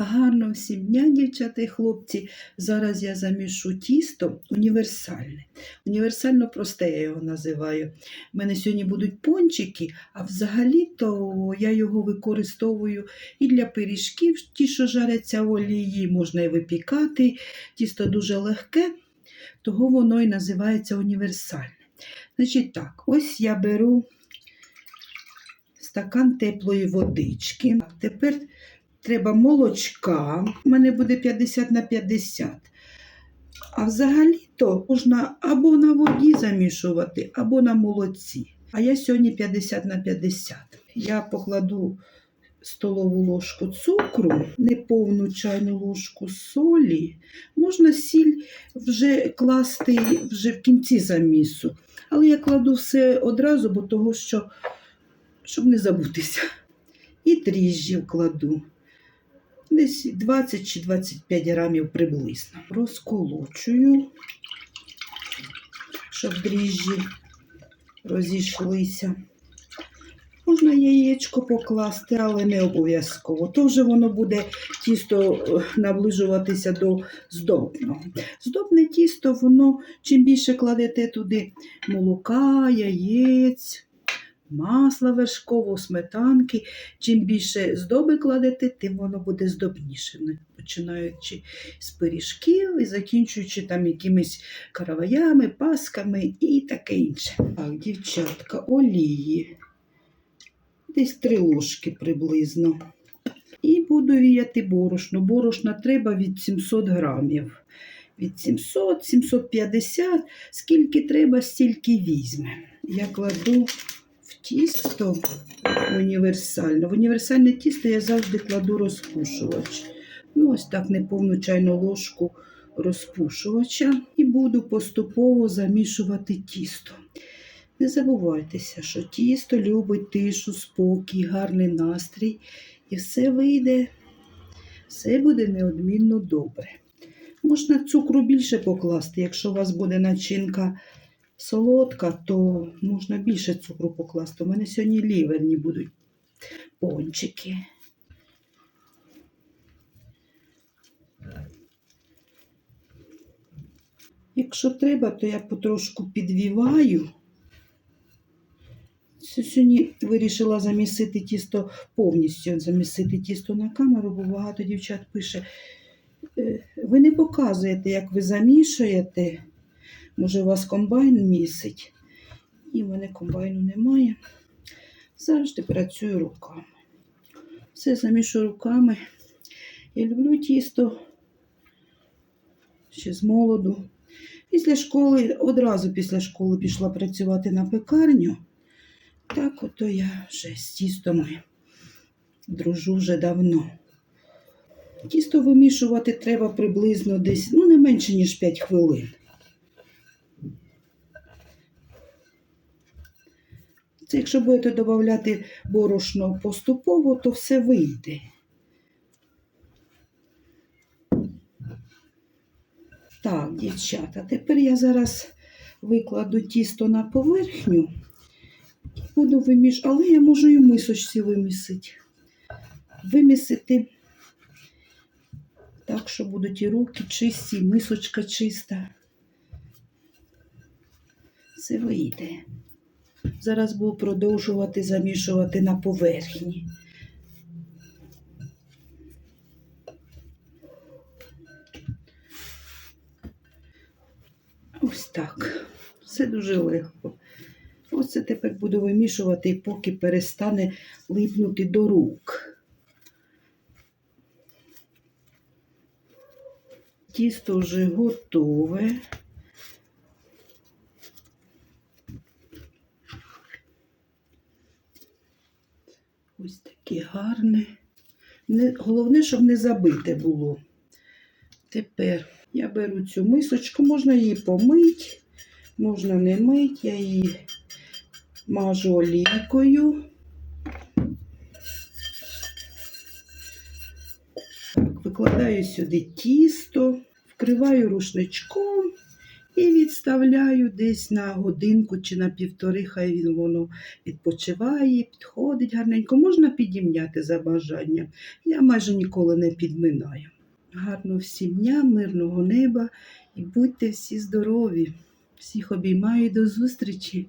Гарно всім дня, дівчата і хлопці. Зараз я замішу тісто універсальне. Універсально просте я його називаю. У мене сьогодні будуть пончики, а взагалі-то я його використовую і для пиріжків, ті, що жаряться в олії, можна і випікати. Тісто дуже легке, того воно і називається універсальне. Значить так, ось я беру стакан теплої водички. Тепер треба молочка. У мене буде 50 на 50. А взагалі-то можна або на воді замішувати, або на молоці. А я сьогодні 50 на 50. Я покладу столову ложку цукру, неповну чайну ложку солі. Можна сіль вже класти вже в кінці замісу. Але я кладу все одразу, бо того, що щоб не забутися. І дріжджів кладу. Десь 20 чи 25 грамів приблизно. Розколочую, щоб дріжджі розійшлися. Можна яєчко покласти, але не обов'язково. То вже воно буде тісто е, наближуватися до здобного. Здобне тісто, воно чим більше кладете туди молока, яєць, масла вершкового, сметанки. Чим більше здоби кладете, тим воно буде здобніше. Починаючи з пиріжків і закінчуючи там якимись караваями, пасками і таке інше. Так, дівчатка, олії. Десь три ложки приблизно. І буду віяти борошно. Борошна треба від 700 грамів. Від 700, 750, скільки треба, стільки візьме. Я кладу тісто універсальне. В універсальне тісто я завжди кладу розпушувач. Ну, ось так неповну чайну ложку розпушувача. І буду поступово замішувати тісто. Не забувайтеся, що тісто любить тишу, спокій, гарний настрій. І все вийде, все буде неодмінно добре. Можна цукру більше покласти, якщо у вас буде начинка солодка, то можна більше цукру покласти. У мене сьогодні ліверні будуть пончики. Якщо треба, то я потрошку підвіваю. Сьогодні вирішила замісити тісто повністю, замісити тісто на камеру, бо багато дівчат пише. «Е, Ви не показуєте, як ви замішуєте. Може, у вас комбайн місить. І в мене комбайну немає. Завжди працюю руками. Все замішую руками. Я люблю тісто ще з молоду. Після школи, одразу після школи пішла працювати на пекарню. Так ото я вже з тістом дружу вже давно. Тісто вимішувати треба приблизно десь, ну, не менше, ніж 5 хвилин. Це якщо будете додати борошно поступово, то все вийде. Так, дівчата, тепер я зараз викладу тісто на поверхню і буду вимішувати, але я можу і мисочці вимісити. Вимісити так, що будуть і руки чисті, і мисочка чиста. Все вийде. Зараз буду продовжувати замішувати на поверхні. Ось так. Все дуже легко. Ось це тепер буду вимішувати, поки перестане липнути до рук. Тісто вже готове. Ось таке гарне. Не, головне, щоб не забите було. Тепер я беру цю мисочку, можна її помити, можна не мити, я її мажу олійкою. Так, викладаю сюди тісто, вкриваю рушничком і відставляю десь на годинку чи на півтори, хай він воно відпочиває, підходить гарненько. Можна підімняти за бажанням. Я майже ніколи не підминаю. Гарно всім дня, мирного неба і будьте всі здорові. Всіх обіймаю до зустрічі!